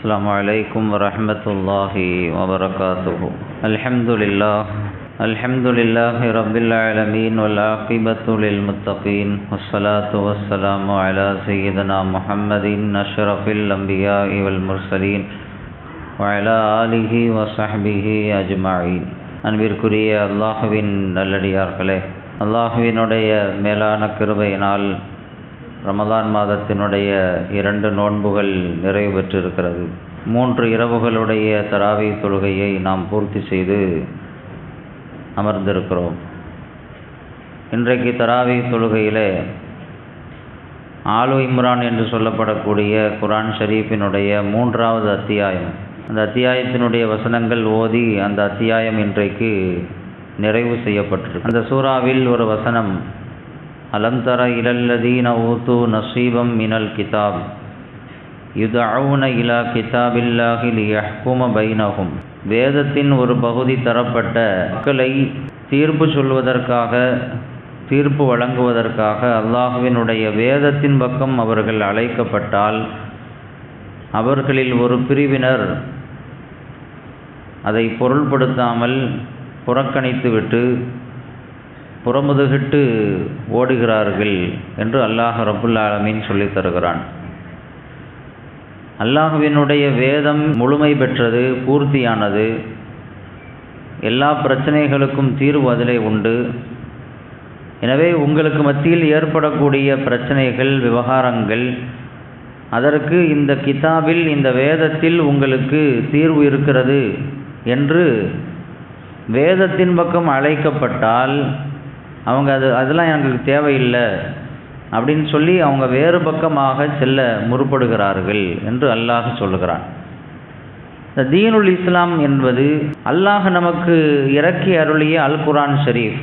السلام عليكم ورحمة الله وبركاته الحمد لله الحمد لله رب العالمين والعاقبة للمتقين والصلاة والسلام على سيدنا محمد أشرف الأنبياء والمرسلين وعلى آله وصحبه أجمعين அன்பிற்குரிய அல்லாஹுவின் நல்லடியார்களே அல்லாஹுவினுடைய மேலான கிருபையினால் ரமதான் மாதத்தினுடைய இரண்டு நோன்புகள் நிறைவு பெற்றிருக்கிறது. மூன்று இரவுகளுடைய தராவி தொழுகையை நாம் பூர்த்தி செய்து அமர்ந்திருக்கிறோம். இன்றைக்கு தராவி தொழுகையிலே ஆலு இம்ரான் என்று சொல்லப்படக்கூடிய குரான் ஷரீஃபினுடைய மூன்றாவது அத்தியாயம். அந்த அத்தியாயத்தினுடைய வசனங்கள் ஓதி அந்த அத்தியாயம் இன்றைக்கு நிறைவு செய்யப்பட்டிருக்கு. அந்த சூறாவில் ஒரு வசனம் அலம் தர இலல்லதீன ஊத்து நசீபம் மினல் கிதாப் யுதவுன இலா கிதாபில்லாஹி லியஹ்கும பைனகும் வேதத்தின் ஒரு பகுதி தரப்பட்ட மக்களை தீர்ப்பு சொல்வதற்காக தீர்ப்பு வழங்குவதற்காக அல்லாஹுவினுடைய வேதத்தின் பக்கம் அவர்கள் அழைக்கப்பட்டால் அவர்களில் ஒரு பிரிவினர் அதை பொருள்படுத்தாமல் புறக்கணித்துவிட்டு புறமுதுகிட்டு ஓடுகிறார்கள் என்று அல்லாஹ் ரபுல் ஆலமீன் சொல்லித் தருகிறான். அல்லாஹுவினுடைய வேதம் முழுமை பெற்றது பூர்த்தியானது. எல்லா பிரச்சனைகளுக்கும் தீர்வு அதிலே உண்டு. எனவே உங்களுக்கு மத்தியில் ஏற்படக்கூடிய பிரச்சனைகள் விவகாரங்கள் அதற்கு இந்த கிதாபில் இந்த வேதத்தில் உங்களுக்கு தீர்வு இருக்கிறது என்று வேதத்தின் பக்கம் அழைக்கப்பட்டால் அவங்க அது அதெல்லாம் எங்களுக்கு தேவையில்லை அப்படின்னு சொல்லி அவங்க வேறு பக்கமாக செல்ல முற்படுகிறார்கள் என்று அல்லாஹ் சொல்லுகிறான். இந்த தீனுல் இஸ்லாம் என்பது அல்லாஹ் நமக்கு இறக்கி அருளிய அல் குரான் ஷரீஃப்.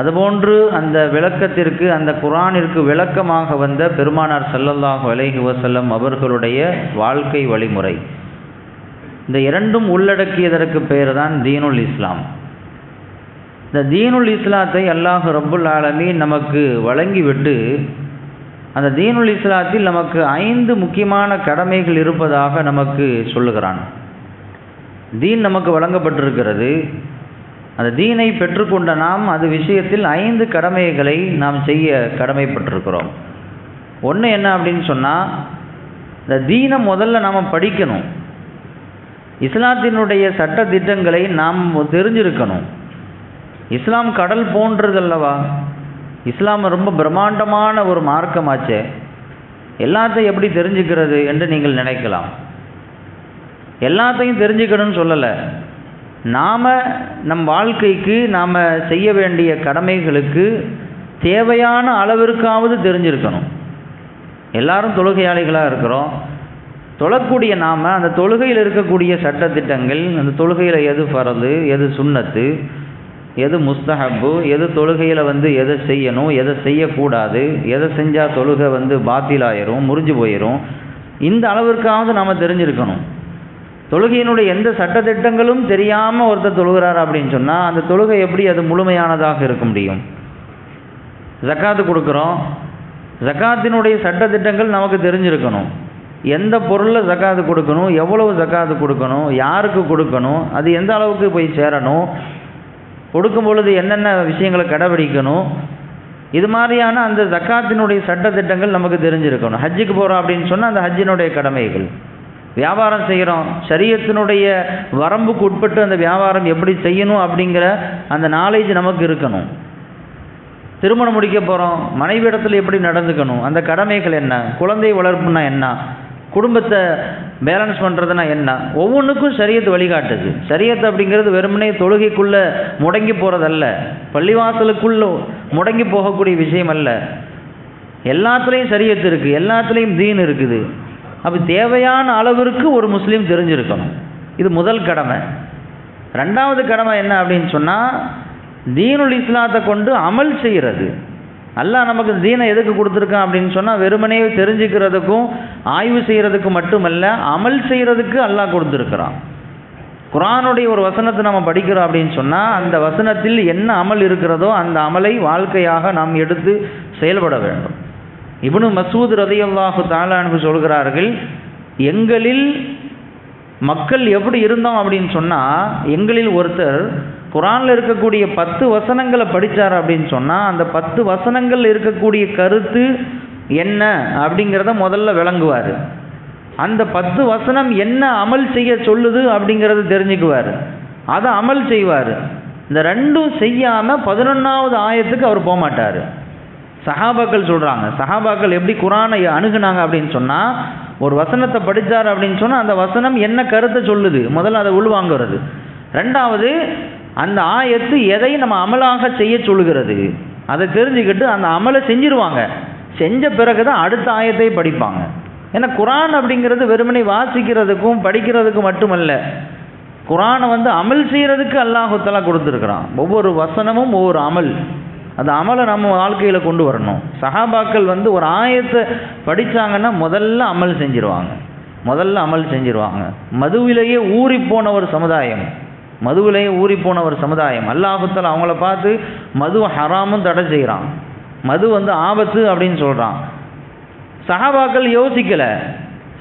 அதுபோன்று அந்த விளக்கத்திற்கு அந்த குரானிற்கு விளக்கமாக வந்த பெருமானார் சல்லல்லாஹு அலைஹி வசல்லம் அவர்களுடைய வாழ்க்கை வழிமுறை. இந்த இரண்டும் உள்ளடக்கியதற்கு பெயர் தான் தீனுல் இஸ்லாம். இந்த தீனுல் இஸ்லாத்தை அல்லாஹ் ரப்புல் ஆலமீன் நமக்கு வழங்கிவிட்டு அந்த தீனுல் இஸ்லாத்தில் நமக்கு ஐந்து முக்கியமான கடமைகள் இருப்பதாக நமக்கு சொல்லுகிறான். தீன் நமக்கு வழங்கப்பட்டிருக்கிறது. அந்த தீனை பெற்றுக்கொண்ட நாம் அது விஷயத்தில் ஐந்து கடமைகளை நாம் செய்ய கடமைப்பட்டிருக்கிறோம். ஒன்று என்ன அப்படின்னு சொன்னால் இந்த தீனை முதல்ல நாம் படிக்கணும். இஸ்லாத்தினுடைய சட்ட திட்டங்களை நாம் தெரிஞ்சிருக்கணும். இஸ்லாம் கடல் போன்றது அல்லவா இஸ்லாம் ரொம்ப பிரம்மாண்டமான ஒரு மார்க்கமாச்சே. எல்லாத்தையும் எப்படி தெரிஞ்சுக்கிறது என்று நீங்கள் நினைக்கலாம். எல்லாத்தையும் தெரிஞ்சுக்கணும்னு சொல்லலை. நாம் நம் வாழ்க்கைக்கு நாம் செய்ய வேண்டிய கடமைகளுக்கு தேவையான அளவிற்காவது தெரிஞ்சிருக்கணும். எல்லாரும் தொழுகையாளிகளாக இருக்கிறோம். தொழக்கூடிய நாம் அந்த தொழுகையில் இருக்கக்கூடிய சட்டத்திட்டங்கள் அந்த தொழுகையில் எது ஃபரது எது சுண்ணத்து எது முஸ்தஹப்பு எது தொழுகையில் வந்து எதை செய்யணும் எதை செய்யக்கூடாது எதை செஞ்சால் தொழுகை வந்து பாத்திலாயிரும் முறிஞ்சு போயிடும் இந்த அளவிற்காவது நாம் தெரிஞ்சிருக்கணும். தொழுகையினுடைய எந்த சட்டத்திட்டங்களும் தெரியாமல் ஒருத்தர் தொழுகிறார் அப்படின்னு சொன்னால் அந்த தொழுகை எப்படி அது முழுமையானதாக இருக்க முடியும்? ஜக்காத்து கொடுக்குறோம். ஜக்காத்தினுடைய சட்டத்திட்டங்கள் நமக்கு தெரிஞ்சிருக்கணும். எந்த பொருளில் ஜக்காத்து கொடுக்கணும் எவ்வளவு ஜக்காத்து கொடுக்கணும் யாருக்கு கொடுக்கணும் அது எந்த அளவுக்கு போய் சேரணும் கொடுக்கும் பொழுது என்னென்ன விஷயங்களை கடைபிடிக்கணும்? இது மாதிரியான அந்த ஜக்காத்தினுடைய சட்டத்திட்டங்கள் நமக்கு தெரிஞ்சிருக்கணும். ஹஜ்ஜுக்கு போகிறோம் அப்படின்னு சொன்னால் அந்த ஹஜ்ஜினுடைய கடமைகள். வியாபாரம் செய்கிறோம் சரியத்தினுடைய வரம்புக்கு உட்பட்டு அந்த வியாபாரம் எப்படி செய்யணும் அப்படிங்கிற அந்த நாலேஜ் நமக்கு இருக்கணும். திருமணம் முடிக்க போகிறோம் மனைவி இடத்துல எப்படி நடந்துக்கணும்? அந்த கடமைகள் என்ன? குழந்தை வளர்ப்புனா என்ன? குடும்பத்தை பேலன்ஸ் பண்ணுறதுனா என்ன? ஒவ்வொன்றுக்கும் சரியத்து வழிகாட்டுது. சரியத்து அப்படிங்கிறது வெறுமனே தொழுகைக்குள்ளே முடங்கி போகிறதல்ல பள்ளிவாசலுக்குள்ளே முடங்கி போகக்கூடிய விஷயம் அல்ல எல்லாத்துலேயும் சரியத்து இருக்குது எல்லாத்துலேயும் தீன் இருக்குது. அப்போ தேவையான அளவிற்கு ஒரு முஸ்லீம் தெரிஞ்சிருக்கணும். இது முதல் கடமை. ரெண்டாவது கடமை என்ன அப்படின்னு சொன்னால் தீனுல் இஸ்லாத்தை கொண்டு அமல் செய்கிறது அல்லாஹ் நமக்கு தீனை எதுக்கு கொடுத்துருக்கான் அப்படின்னு சொன்னால் வெறுமனே தெரிஞ்சுக்கிறதுக்கும் ஆய்வு செய்கிறதுக்கு மட்டுமல்ல அமல் செய்கிறதுக்கு அல்லாஹ் கொடுத்துருக்குறான். குரானுடைய ஒரு வசனத்தை நம்ம படிக்கிறோம் அப்படின்னு சொன்னால் அந்த வசனத்தில் என்ன அமல் இருக்கிறதோ அந்த அமலை வாழ்க்கையாக நாம் எடுத்து செயல்பட வேண்டும். இவனு மசூத் ரதையல்லாஹு தாலானு சொல்கிறார்கள் எங்களில் மக்கள் எப்படி இருந்தோம்? அப்படின்னு சொன்னால் எங்களில் ஒருத்தர் குரானில் இருக்கக்கூடிய பத்து வசனங்களை படித்தார் அப்படின்னு சொன்னால் அந்த பத்து வசனங்கள் இருக்கக்கூடிய கருத்து என்ன அப்படிங்கிறத முதல்ல விளங்குவார். அந்த பத்து வசனம் என்ன அமல் செய்ய சொல்லுது அப்படிங்கிறத தெரிஞ்சுக்குவார். அதை அமல் செய்வார். இந்த ரெண்டும் செய்யாமல் பதினொன்றாவது ஆயத்துக்கு அவர் போகமாட்டார். சஹாபாக்கள் சொல்கிறாங்க சஹாபாக்கள் எப்படி குரானை அணுகுனாங்க அப்படின்னு சொன்னால் ஒரு வசனத்தை படித்தார் அப்படின்னு சொன்னால் அந்த வசனம் என்ன கருத்தை சொல்லுது? முதல்ல அதை உள்வாங்கிறது. ரெண்டாவது அந்த ஆயத்து எதை நம்ம அமலாக செய்ய சொல்லுகிறது? அதை தெரிஞ்சுக்கிட்டு அந்த அமலை செஞ்சிருவாங்க. செஞ்ச பிறகு தான் அடுத்த ஆயத்தை படிப்பாங்க. ஏன்னா குரான் அப்படிங்கிறது வெறுமனை வாசிக்கிறதுக்கும் படிக்கிறதுக்கும் மட்டுமல்ல. குரானை வந்து அமல் செய்கிறதுக்கு அல்லாஹுத்தலா கொடுத்துருக்குறான். ஒவ்வொரு வசனமும் ஒவ்வொரு அமல். அந்த அமலை நம்ம வாழ்க்கையில் கொண்டு வரணும். சஹாபாக்கள் வந்து ஒரு ஆயத்தை படித்தாங்கன்னா முதல்ல அமல் செஞ்சிருவாங்க. முதல்ல அமல் செஞ்சிருவாங்க. மதுவிலேயே ஊறி போன ஒரு சமுதாயம். மதுவிலேயே ஊறி போன ஒரு சமுதாயம். அல்லாஹத்தில் அவங்கள பார்த்து மது ஹராமும் தடை செய்கிறான் மது வந்து ஆபத்து அப்படின்னு சொல்கிறான் சஹாபாக்கள் யோசிக்கலை.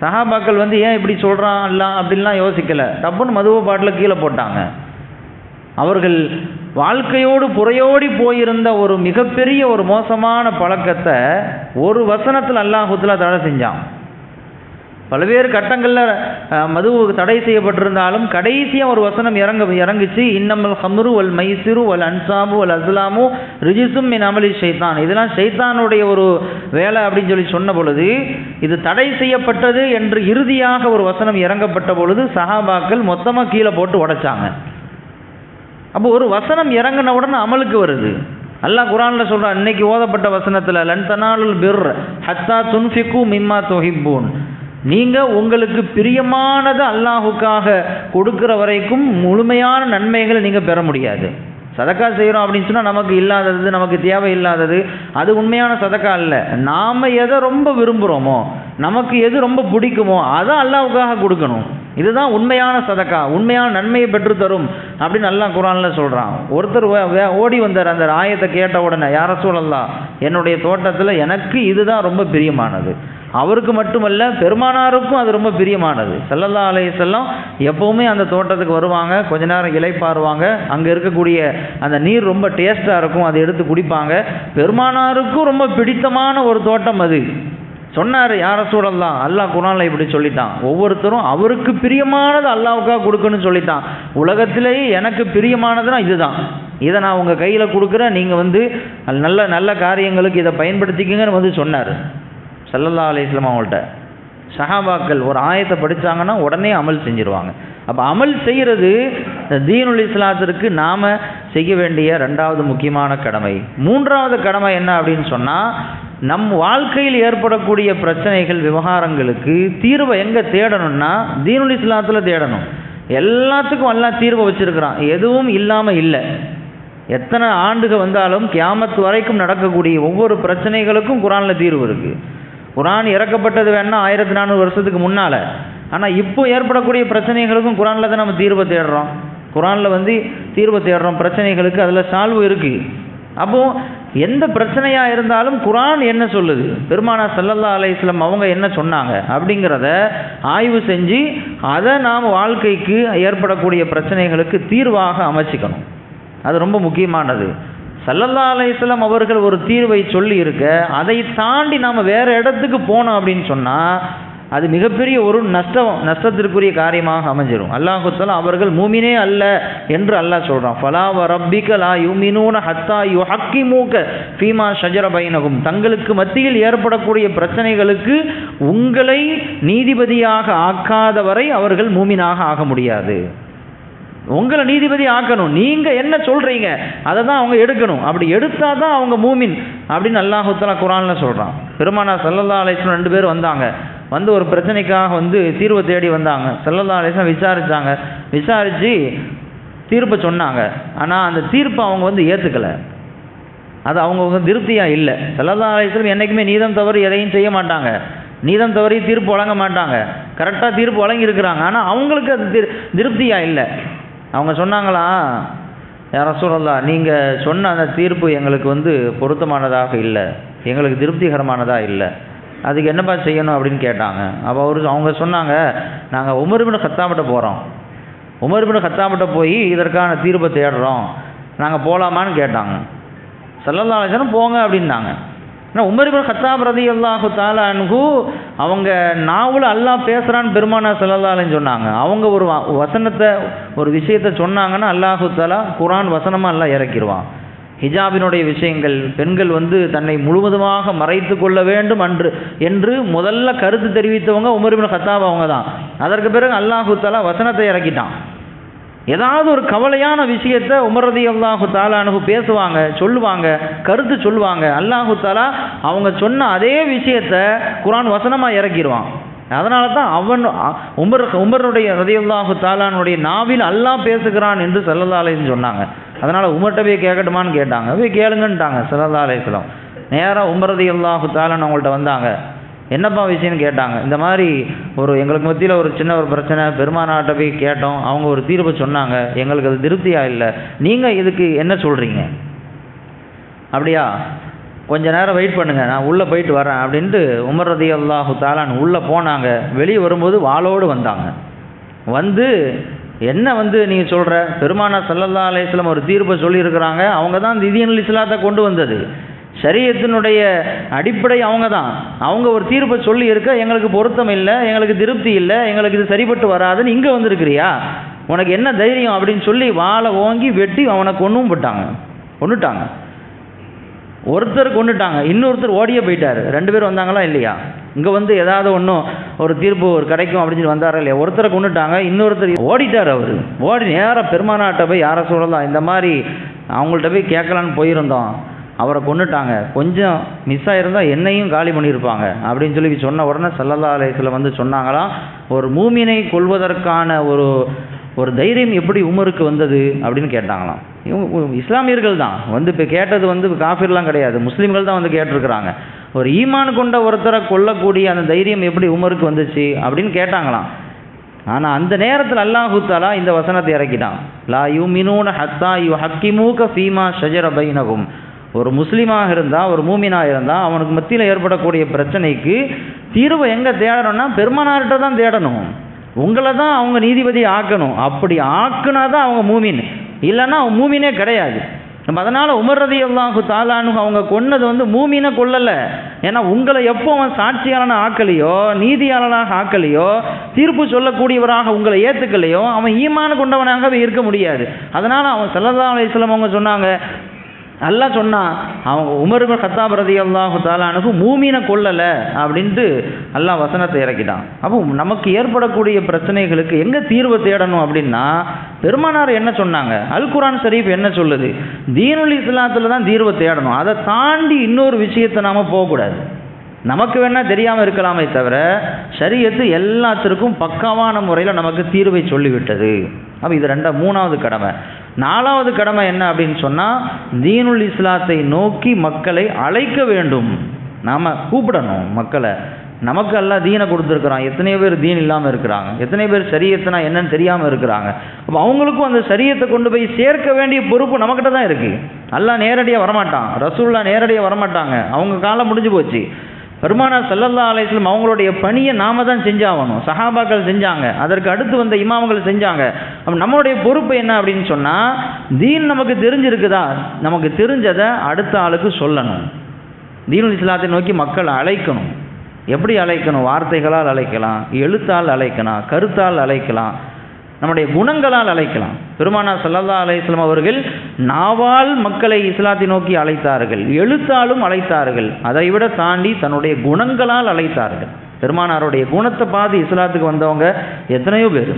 சஹாபாக்கள் வந்து ஏன் இப்படி சொல்கிறான் எல்லாம் அப்படின்லாம் யோசிக்கலை. டப்புன்னு மதுவை பாட்டில் கீழே போட்டாங்க. அவர்கள் வாழ்க்கையோடு புறையோடி போயிருந்த ஒரு மிகப்பெரிய ஒரு மோசமான பழக்கத்தை ஒரு வசனத்தில் அல்லாஹுத்துல தடை செஞ்சான். பல்வேறு கட்டங்களில் மது தடை செய்யப்பட்டிருந்தாலும் கடைசியாக ஒரு வசனம் இறங்க இறங்குச்சு. இன்னமல் ஹம்ரு வல் மைசிறு வல் அன்சாமு வல் அஸ்லாமு ரிஜிசும் மின் அமலி ஷைத்தான். இதெல்லாம் ஷைத்தானுடைய ஒரு வேலை அப்படின்னு சொல்லி சொன்ன பொழுது இது தடை செய்யப்பட்டது என்று இறுதியாக ஒரு வசனம் இறங்கப்பட்ட பொழுது சஹாபாக்கள் மொத்தமாக கீழே போட்டு உடைச்சாங்க. அப்போ ஒரு வசனம் இறங்கின உடனே அமலுக்கு வருது. அல்லாஹ் குரானில் சொல்கிறான் இன்னைக்கு ஓதப்பட்ட வசனத்தில் லன் தனாலுல் பிர் ஹத்தா துன்ஃபிகு மிம்மா தொஹிப்பூன். நீங்கள் உங்களுக்கு பிரியமானது அல்லாஹுக்காக கொடுக்குற வரைக்கும் முழுமையான நன்மைகளை நீங்கள் பெற முடியாது. சதக்கா செய்கிறோம் அப்படின்னு சொன்னால் நமக்கு இல்லாதது நமக்கு தேவை இல்லாதது அது உண்மையான சதக்கா இல்லை நாம் எதை ரொம்ப விரும்புகிறோமோ நமக்கு எது ரொம்ப பிடிக்குமோ அதை அல்லாவுக்காக கொடுக்கணும். இதுதான் உண்மையான சதக்கா உண்மையான நன்மையை பெற்றுத்தரும் அப்படின்னு நல்லா குரானில் சொல்கிறான் ஒருத்தர் ஓடி வந்தார் அந்த ஆயத்தை கேட்ட உடனே யார சூழல்லாம் என்னுடைய தோட்டத்தில் எனக்கு இதுதான் ரொம்ப பிரியமானது. அவருக்கு மட்டுமல்ல பெருமானாருக்கும் அது ரொம்ப பிரியமானது. செல்லல்லா அலைய செல்லம் எப்போவுமே அந்த தோட்டத்துக்கு வருவாங்க கொஞ்ச நேரம் இலைப்பாருவாங்க அங்கே இருக்கக்கூடிய அந்த நீர் ரொம்ப டேஸ்ட்டாக இருக்கும் அதை எடுத்து குடிப்பாங்க. பெருமானாருக்கும் ரொம்ப பிடித்தமான ஒரு தோட்டம் அது. சொன்னார் யார சூழல்லாம் அல்லாஹ் குரானில் இப்படி சொல்லித்தான் ஒவ்வொருத்தரும் அவருக்கு பிரியமானது அல்லாவுக்காக கொடுக்கணும்னு சொல்லித்தான் உலகத்திலேயே எனக்கு பிரியமானதுன்னா இதுதான். இதை நான் உங்கள் கையில் கொடுக்குறேன் நீங்கள் வந்து நல்ல நல்ல காரியங்களுக்கு இதை பயன்படுத்திக்கங்கன்னு வந்து சொன்னார். சல்லல்லா அலிஸ்லாம் அவங்கள்ட்ட. சஹாபாக்கள் ஒரு ஆயத்தை படித்தாங்கன்னா உடனே அமல் செஞ்சிருவாங்க. அப்போ அமல் செய்கிறது தீனுல் இஸ்லாத்திற்கு நாம் செய்ய வேண்டிய ரெண்டாவது முக்கியமான கடமை. மூன்றாவது கடமை என்ன அப்படின்னு சொன்னால் நம் வாழ்க்கையில் ஏற்படக்கூடிய பிரச்சனைகள் விவகாரங்களுக்கு தீர்வை எங்கே தேடணும்னா தீனுல் இஸ்லாத்தில் தேடணும். எல்லாத்துக்கும் எல்லாம் தீர்வை வச்சுருக்கிறான். எதுவும் இல்லாமல் இல்லை. எத்தனை ஆண்டுகள் வந்தாலும் கியாமத்து வரைக்கும் நடக்கக்கூடிய ஒவ்வொரு பிரச்சனைகளுக்கும் குரானில் தீர்வு இருக்குது குரான் இறக்கப்பட்டது வேணால் ஆயிரத்தி நானூறு வருஷத்துக்கு முன்னால். ஆனால் இப்போ ஏற்படக்கூடிய பிரச்சனைகளுக்கும் குரானில் தான் நம்ம தீர்வை தேடுறோம். குரானில் வந்து தீர்வை தேடுறோம் பிரச்சனைகளுக்கு அதில் சால்வு இருக்குது அப்போது எந்த பிரச்சனையாக இருந்தாலும் குரான் என்ன சொல்லுது? பெருமானா சல்லல்லா அலையம் அவங்க என்ன சொன்னாங்க? அப்படிங்கிறத ஆய்வு செஞ்சு அதை நாம் வாழ்க்கைக்கு ஏற்படக்கூடிய பிரச்சனைகளுக்கு தீர்வாக அமைச்சிக்கணும். அது ரொம்ப முக்கியமானது. சல்லல்லா அலையம் அவர்கள் ஒரு தீர்வை சொல்லி இருக்க அதை தாண்டி நாம் வேறு இடத்துக்கு போனோம் அப்படின்னு சொன்னால் அது மிகப்பெரிய ஒரு நஷ்டம் நஷ்டத்திற்குரிய காரியமாக அமைஞ்சிடும் அல்லாஹுத்தலா அவர்கள் மூமினே அல்ல என்று அல்லாஹ் சொல்கிறான் ஃபலாவ ரப்பிக்க லா யுமினூன ஹத்தா யு ஹக்கி மூக்க ஃபீமா ஷஜர பைனகும். தங்களுக்கு மத்தியில் ஏற்படக்கூடிய பிரச்சனைகளுக்கு உங்களை நீதிபதியாக ஆக்காதவரை அவர்கள் மூமினாக ஆக முடியாது. உங்களை நீதிபதி ஆக்கணும். நீங்கள் என்ன சொல்கிறீங்க அதை தான் அவங்க எடுக்கணும். அப்படி எடுத்தால் தான் அவங்க மூமின் அப்படின்னு அல்லாஹுத்தலா குரானில் சொல்கிறான் பெருமானா சல்லல்லா அலிஸ்லாம் ரெண்டு பேர் வந்தாங்க. வந்து ஒரு பிரச்சனைக்காக வந்து தீர்வை தேடி வந்தாங்க. சல்லல்லா அலிஸ்லாம் விசாரித்தாங்க விசாரித்து தீர்ப்பை சொன்னாங்க. ஆனால் அந்த தீர்ப்பை அவங்க வந்து ஏற்றுக்கலை அது அவங்க திருப்தியாக இல்லை. சல்லல்லா அலிஸ்லாம் என்றைக்குமே நீதம் தவறு எதையும் செய்ய மாட்டாங்க. நீதம் தவறி தீர்ப்பு வழங்க மாட்டாங்க. கரெக்டாக தீர்ப்பு வழங்கியிருக்கிறாங்க. ஆனால் அவங்களுக்கு அது திரு திருப்தியாக இல்லை. அவங்க சொன்னாங்களா யார சொல்லலாம் நீங்கள் சொன்ன அந்த தீர்ப்பு எங்களுக்கு வந்து பொருத்தமானதாக இல்லை. எங்களுக்கு திருப்திகரமானதாக இல்லை. அதுக்கு என்னப்பா செய்யணும்? அப்படின்னு கேட்டாங்க. அப்போ அவர் அவங்க சொன்னாங்க நாங்கள் உமர்பின் கத்தாப்பிட்ட போகிறோம் உமர்பின் கத்தாப்பிட்ட போய் இதற்கான தீர்ப்பை தேடுறோம். நாங்கள் போகலாமான்னு கேட்டாங்க. சல்லல்லா அலிஸ்லாம் போங்க அப்படின்னாங்க. ஆனால் உமர்பின் ஹத்தாப் ரதி அல்லாஹு தாலான்கு அவங்க நாவல அல்லாஹ் பேசுகிறான்னு பெருமானா சல்லல்லா சொன்னாங்க. அவங்க ஒரு வ- வசனத்தை ஒரு விஷயத்தை சொன்னாங்கன்னா அல்லாஹு தாலா குரான் வசனமாக எல்லாம் இறக்கிடுவான் ஹிஜாபினுடைய விஷயங்கள் பெண்கள் வந்து தன்னை முழுவதுமாக மறைத்து கொள்ள வேண்டும் அன்று என்று முதல்ல கருத்து தெரிவித்தவங்க உமர்பின் ஹத்தாப் அவங்க தான். அதற்கு பிறகு அல்லாஹு தாலா வசனத்தை இறக்கிட்டான். ஏதாவது ஒரு கவலையான விஷயத்தை உமரதி அல்லாஹு தாலானு பேசுவாங்க சொல்லுவாங்க கருத்து சொல்லுவாங்க. அல்லாஹு தாலா அவங்க சொன்ன அதே விஷயத்த குரான் வசனமாக இறக்கிடுவான் அதனால தான் அவன் அ- உமர் உமருடைய ரதியுல்லாஹு தாலானுடைய நாவில் அல்லாஹ் பேசுகிறான் என்று சல்லல்லா சொன்னாங்க. அதனால் உமர்கிட்ட போய் கேட்கட்டுமான்னு கேட்டாங்க. போய் கேளுங்கன்ட்டாங்க சல்லல்லா நேராக உமரதி அல்லாஹு தாலான் அவங்கள்ட்ட வந்தாங்க. என்னப்பா விஷயம்னு கேட்டாங்க. இந்த மாதிரி ஒரு எங்களுக்கு மத்தியில் ஒரு சின்ன ஒரு பிரச்சனை பெருமானாட்ட போய் கேட்டோம். அவங்க ஒரு தீர்ப்பு சொன்னாங்க. எங்களுக்கு அது திருப்தியாக இல்லை. நீங்கள் இதுக்கு என்ன சொல்கிறீங்க அப்படியா? கொஞ்ச நேரம் வெயிட் பண்ணுங்க. நான் உள்ளே போயிட்டு வரேன் அப்படின்ட்டு உமர் ரதி அல்லாஹு தாலான் உள்ளே போனாங்க. வெளியே வரும்போது வாளோடு வந்தாங்க. வந்து என்ன வந்து நீங்கள் சொல்கிற பெருமானா சல்லல்லா அலையம் ஒரு தீர்ப்பை சொல்லியிருக்கிறாங்க. அவங்க தான் திதியன் இஸ்லாத்தை கொண்டு வந்தது. சரியத்தினுடைய அடிப்படை அவங்க தான் அவங்க ஒரு தீர்ப்பை சொல்லி இருக்க எங்களுக்கு பொருத்தம் இல்லை எங்களுக்கு திருப்தி இல்லை எங்களுக்கு இது சரிப்பட்டு வராதுன்னு இங்கே வந்திருக்கிறியா? உனக்கு என்ன தைரியம் அப்படின்னு சொல்லி வாளை ஓங்கி வெட்டி அவனை கொன்னும் போட்டாங்க. கொண்டுட்டாங்க ஒருத்தர் கொண்டுட்டாங்க இன்னொருத்தர் ஓடியே போயிட்டார். ரெண்டு பேர் வந்தாங்களா இல்லையா? இங்கே வந்து ஏதாவது ஒன்றும் ஒரு தீர்ப்பு ஒரு கிடைக்கும் அப்படின்னு சொல்லி வந்தாரா இல்லையா? ஒருத்தரை கொண்டுட்டாங்க இன்னொருத்தர் ஓடிட்டார் அவர். ஓடி நேராக பெருமானாட்ட போய் யாரை சொல்லலாம் இந்த மாதிரி அவங்கள்ட்ட போய் கேட்கலான்னு போயிருந்தோம். அவரை கொண்டுட்டாங்க கொஞ்சம் மிஸ் ஆகிருந்தா என்னையும் காலி பண்ணியிருப்பாங்க. அப்படின்னு சொல்லி சொன்ன உடனே சல்லல்லா அலையத்தில் வந்து சொன்னாங்களாம் ஒரு மூமினை கொள்வதற்கான ஒரு ஒரு தைரியம் எப்படி உமருக்கு வந்தது அப்படின்னு கேட்டாங்களாம். இவங்க இஸ்லாமியர்கள் தான். வந்து இப்போ கேட்டது வந்து காஃபிர்லாம் கிடையாது. முஸ்லீம்கள் தான் வந்து கேட்டிருக்கிறாங்க. ஒரு ஈமான் கொண்ட ஒருத்தரை கொல்லக்கூடிய அந்த தைரியம் எப்படி உமருக்கு வந்துச்சு அப்படின்னு கேட்டாங்களாம். ஆனால் அந்த நேரத்தில் அல்லாஹூத்தாலா இந்த வசனத்தை இறக்கிட்டான். லா யூ மினூன ஹத்தா யூ ஹக்கிமூக ஃபீமா ஷஜர பைனகும் ஒரு முஸ்லீமாக இருந்தால் ஒரு மூமினாக இருந்தால் அவனுக்கு மத்தியில் ஏற்படக்கூடிய பிரச்சனைக்கு தீர்வு எங்கே தேடணும்னா பெருமானார்கிட்ட தான் தேடணும். உங்களை தான் அவங்க நீதிபதி ஆக்கணும். அப்படி ஆக்குனா தான் அவங்க மூமின். இல்லைன்னா அவன் மூமினே கிடையாது. நம்ம அதனால் உமர் ரதி அல்லாஹு தாலானு அவங்க கொன்னது வந்து மூமினை கொல்லலை. ஏன்னா உங்களை எப்போ அவன் சாட்சியாளனாக ஆக்கலையோ நீதியாளனாக ஆக்கலையோ தீர்ப்பு சொல்லக்கூடியவராக உங்களை ஏற்றுக்கலையோ அவன் ஈமான கொண்டவனாகவே இருக்க முடியாது. அதனால் அவன் சல்லல்லா அலையம் அவங்க சொன்னாங்க நல்லா சொன்னான் அவங்க உமர் இப்னு கத்தாப் ரதி அல்லாஹு தாலானுக்கு மூமீனை கொல்லலை அப்படின்ட்டு அல்லாஹ் வசனத்தை இறக்கிட்டான். அப்போ நமக்கு ஏற்படக்கூடிய பிரச்சனைகளுக்கு எங்கே தீர்வு தேடணும் அப்படின்னா பெருமானார் என்ன சொன்னாங்க? அல் குரான் ஷரீஃப் என்ன சொல்லுது? தீனுல் இஸ்லாத்தில் தான் தீர்வை தேடணும். அதை தாண்டி இன்னொரு விஷயத்தை நாம் போகக்கூடாது. நமக்கு வேணால் தெரியாமல் இருக்கலாமே தவிர சரியத்து எல்லாத்திற்கும் பக்கமான முறையில் நமக்கு தீர்வை சொல்லிவிட்டது. அப்போ இது ரெண்டா மூணாவது கடமை. நாலாவது கடமை என்ன அப்படின்னு சொன்னால் தீனுல் இஸ்லாத்தை நோக்கி மக்களை அழைக்க வேண்டும். நாம் கூப்பிடணும் மக்களை. நமக்கு எல்லாம் தீனை கொடுத்துருக்குறான். எத்தனையோ பேர் தீன் இல்லாமல் இருக்கிறாங்க. எத்தனை பேர் சரியத்துனா என்னன்னு தெரியாமல் இருக்கிறாங்க. அப்போ அவங்களுக்கும் அந்த சரியத்தை கொண்டு போய் சேர்க்க வேண்டிய பொறுப்பு நம்மக்கிட்ட தான் இருக்குது நல்லா நேரடியாக வரமாட்டான். ரசூல்லாம் நேரடியாக வரமாட்டாங்க. அவங்க காலம் முடிஞ்சு போச்சு. பெருமானா சல்லல்லா அலைஸ்லம் அவங்களுடைய பணியை நாம தான் செஞ்சாகணும். சஹாபாக்கள் செஞ்சாங்க. அதற்கு அடுத்து வந்த இமாம்கள் செஞ்சாங்க. அப்போ நம்மளுடைய பொறுப்பு என்ன அப்படின்னு சொன்னால் தீன் நமக்கு தெரிஞ்சிருக்குதா? நமக்கு தெரிஞ்சதை அடுத்த ஆளுக்கு சொல்லணும். தீனுல் இஸ்லாத்தை நோக்கி மக்களை அழைக்கணும். எப்படி அழைக்கணும்? வார்த்தைகளால் அழைக்கலாம் எழுத்தால் அழைக்கலாம் கருத்தால் அழைக்கலாம் நம்முடைய குணங்களால் அழைக்கலாம். பெருமானா சல்லல்லா அலையம் அவர்கள் நாவால் மக்களை இஸ்லாத்தை நோக்கி அழைத்தார்கள் எழுத்தாலும் அழைத்தார்கள் அதைவிட தாண்டி தன்னுடைய குணங்களால் அழைத்தார்கள். பெருமானாருடைய குணத்தை பார்த்து இஸ்லாத்துக்கு வந்தவங்க எத்தனையோ பேர்.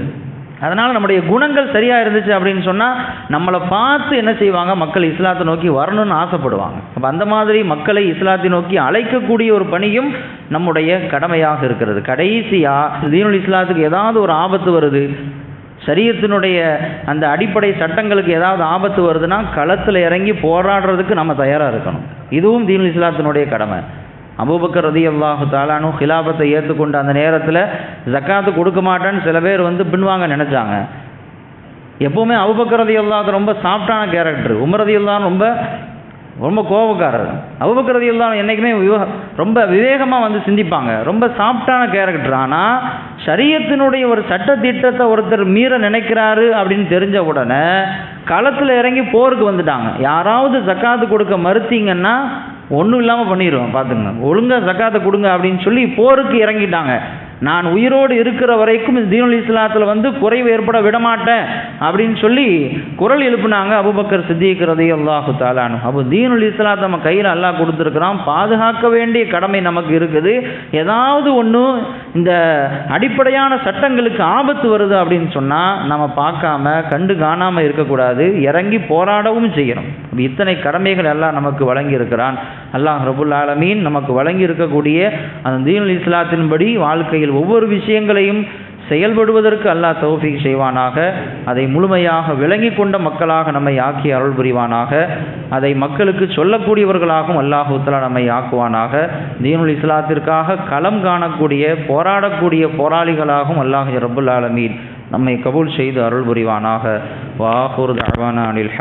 அதனால் நம்முடைய குணங்கள் சரியாக இருந்துச்சு அப்படின்னு சொன்னால் நம்மளை பார்த்து என்ன செய்வாங்க? மக்கள் இஸ்லாத்தை நோக்கி வரணும்னு ஆசைப்படுவாங்க. அப்போ அந்த மாதிரி மக்களை இஸ்லாத்தை நோக்கி அழைக்கக்கூடிய ஒரு பணியும் நம்முடைய கடமையாக இருக்கிறது. கடைசியாக தீனுல் இஸ்லாத்துக்கு ஏதாவது ஒரு ஆபத்து வருது சரியத்தினுடைய அந்த அடிப்படை சட்டங்களுக்கு ஏதாவது ஆபத்து வருதுன்னா களத்தில் இறங்கி போராடுறதுக்கு நம்ம தயாராக இருக்கணும். இதுவும் தீன் இஸ்லாத்தினுடைய கடமை. அபூபக்கர் ரதி அல்லாஹு தாலானு ஹிலாபத்தை ஏற்றுக்கொண்ட அந்த நேரத்தில் ஜக்காத்து கொடுக்க மாட்டேன்னு சில பேர் வந்து பின்வாங்க நினச்சாங்க. எப்போவுமே அபுபக்கர் ரதி அல்லாஹ் ரொம்ப சாஃப்டான கேரக்டர் உமரதி ரதி அல்லாஹ் ரொம்ப ரொம்ப கோபக்காரர். அபுபக்கரதியில் தான் என்றைக்குமே ரொம்ப விவேகமாக வந்து சிந்திப்பாங்க. ரொம்ப சாஃப்டான கேரக்டர் ஆனால் சரியத்தினுடைய ஒரு சட்ட திட்டத்தை ஒருத்தர் மீற நினைக்கிறாரு அப்படின்னு தெரிஞ்ச உடனே களத்தில் இறங்கி போருக்கு வந்துட்டாங்க. யாராவது ஜக்காத்து கொடுக்க மறுத்தீங்கன்னா ஒன்றும் இல்லாமல் பண்ணிடுவோம் பார்த்துங்க ஒழுங்காக ஜக்காத்தை கொடுங்க அப்படின்னு சொல்லி போருக்கு இறங்கிட்டாங்க. நான் உயிரோடு இருக்கிற வரைக்கும் இந்த தீனுல் இஸ்லாத்தில் வந்து குறைவு ஏற்பட விடமாட்டேன் அப்படின்னு சொல்லி குரல் எழுப்புனாங்க அபுபக்கர் சித்திக்கிறதை அல்லாஹு தாலானு அப்போ தீனுல் இஸ்லாத் நம்ம கையில் அல்லாஹ் கொடுத்துருக்குறான். பாதுகாக்க வேண்டிய கடமை நமக்கு இருக்குது. ஏதாவது ஒன்று இந்த அடிப்படையான சட்டங்களுக்கு ஆபத்து வருது அப்படின்னு சொன்னால் நம்ம பார்க்காம கண்டு காணாமல் இருக்கக்கூடாது. இறங்கி போராடவும் செய்யணும். இத்தனை கடமைகள் எல்லாம் நமக்கு வழங்கி இருக்கிறான் அல்லாஹ் ரபுல் ஆலமீன் நமக்கு வழங்கி இருக்கக்கூடிய அந்த தீனுல் இஸ்லாத்தின்படி வாழ்க்கையில் ஒவ்வொரு விஷயங்களையும் செயல்படுவதற்கு அல்லாஹ் தௌஃபிக் செய்வானாக. அதை முழுமையாக விளங்கி கொண்ட மக்களாக நம்மை ஆக்கி அருள் புரிவானாக. அதை மக்களுக்கு சொல்லக்கூடியவர்களாகவும் அல்லாஹூத்தலா நம்மை ஆக்குவானாக. தீனுல் இஸ்லாத்திற்காக களம் காணக்கூடிய போராடக்கூடிய போராளிகளாகவும் அல்லாஹ் ரபுல் ஆலமீன் நம்மை கபூல் செய்து அருள் புரிவானாக. வாஹூர் தஅவானா அனில்